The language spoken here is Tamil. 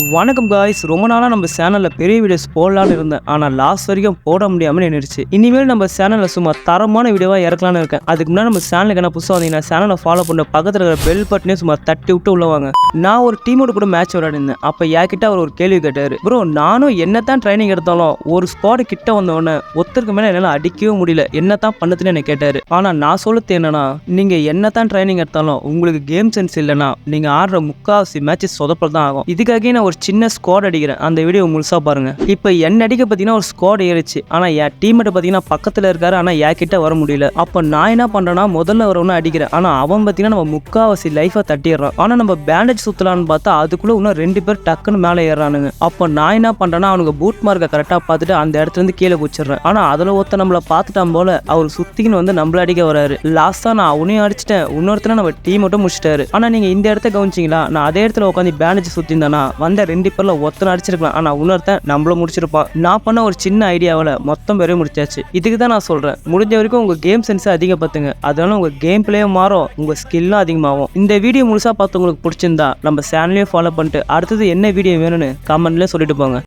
வணக்கம் காய்ஸ் ரொம்ப நாளாக நம்ம சேனலில் பெரிய வீடியோஸ் போடலான்னு இருந்தேன். ஆனால் லாஸ்ட் வரைக்கும் போட முடியாமல் நின்றுச்சு இனிமேல் நம்ம சேனலில் சும்மா தரமான வீடியோவாக இறக்கலாம்னு இருக்கேன். அதுக்கு முன்னாடி நம்ம சேனலுக்கு என்ன புதுசாக வந்தீங்கன்னா சேனலை ஃபாலோ பண்ண பக்கத்தில் இருக்கிற பெல் பட்டனே சும்மா தட்டி விட்டு உள்ள வாங்க. நான் ஒரு டீமோட கூட மேட்ச் விளையாடிருந்தேன். அப்போ என்கிட்ட அவர் ஒரு கேள்வி கேட்டார். ப்ரோ நானும் என்னத்தான் ட்ரைனிங் எடுத்தாலும் ஒரு ஸ்குவாடு கிட்ட வந்தவொடனே ஒருத்தருக்கு மேலே என்னால் அடிக்கவே முடியல. என்ன தான் பண்ணதுன்னு என்ன கேட்டார். ஆனால் நான் சொல்லுறது என்னன்னா நீங்கள் என்னத்தான் ட்ரைனிங் எடுத்தாலும் உங்களுக்கு கேம் சென்ஸ் இல்லைன்னா நீங்கள் ஆடுற முக்காவாசி மேட்சஸ் சொதப்பல் தான் ஆகும். இதுக்காகவே நான் ஒரு சின்ன ஸ்குவாட் அடிக்கிறேன். அந்த வீடியோ முழுசாக பாருங்கள் இப்போ என்ன அடிக்க பார்த்தீங்கன்னா ஒரு ஸ்குவாட் ஏறிச்சு ஆனால் என் டீம்மேட் பார்த்தீங்கன்னா பக்கத்தில் இருக்காரு. ஆனால் என் கிட்ட வர முடியல. அப்போ நான் என்ன பண்ணுறேன்னா முதல்ல வரவனை அடிக்கிறேன். ஆனால் அவன் பார்த்தீங்கன்னா நம்ம முக்காவாசி லைஃபை தட்டிடுறான். ஆனால் நம்ம பேண்டேஜ் சுற்றலான்னு பார்த்தா அதுக்குள்ளே இன்னும் ரெண்டு பேர் டக்குன்னு மேலே ஏறானுங்க அப்போ நான் என்ன பண்ணுறேன்னா அவனுக்கு பூட் மார்க்கை கரெக்டாக பார்த்துட்டு அந்த இடத்துல இருந்து கீழே குச்சிடுறேன் ஆனால் அதில் ஒருத்த நம்மளை பார்த்துட்டான் போல அவர் சுற்றிக்கின்னு வந்து நம்மள அடிக்க வராரு லாஸ்ட்டாக நான் அவனையும் அடிச்சிட்டேன். இன்னொருத்தர நம்ம டீம் மட்டும் முடிச்சிட்டாரு. ஆனால் நீங்கள் இந்த இடத்த கவனிச்சிங்களா? நான் அதே இடத்துல உட்காந்து பேண்டேஜ் சுற்றிருந்தேனா அந்த ரெண்டு பேரில் ஒருத்தனை அடிச்சிருக்கலாம். ஆனால் இன்னொருத்தன் நம்மள முடிச்சிருப்பான் நான் பண்ண ஒரு சின்ன ஐடியாவில் மொத்தம் பேரையும் முடிச்சாச்சு. இதுக்கு தான் நான் சொல்கிறேன் முடிஞ்ச வரைக்கும் உங்கள் கேம் சென்ஸை அதிகப்படுத்துங்க அதனால உங்கள் கேம் பிளேயும் மாறும். உங்கள் ஸ்கில்லும் அதிகமாகும். இந்த வீடியோ முழுசாக பார்த்து உங்களுக்கு பிடிச்சிருந்தா நம்ம சேனலையும் ஃபாலோ பண்ணிட்டு அடுத்தது என்ன வீடியோ வேணும்னு கமெண்ட்லேயே சொல்லிட்டு போங்க.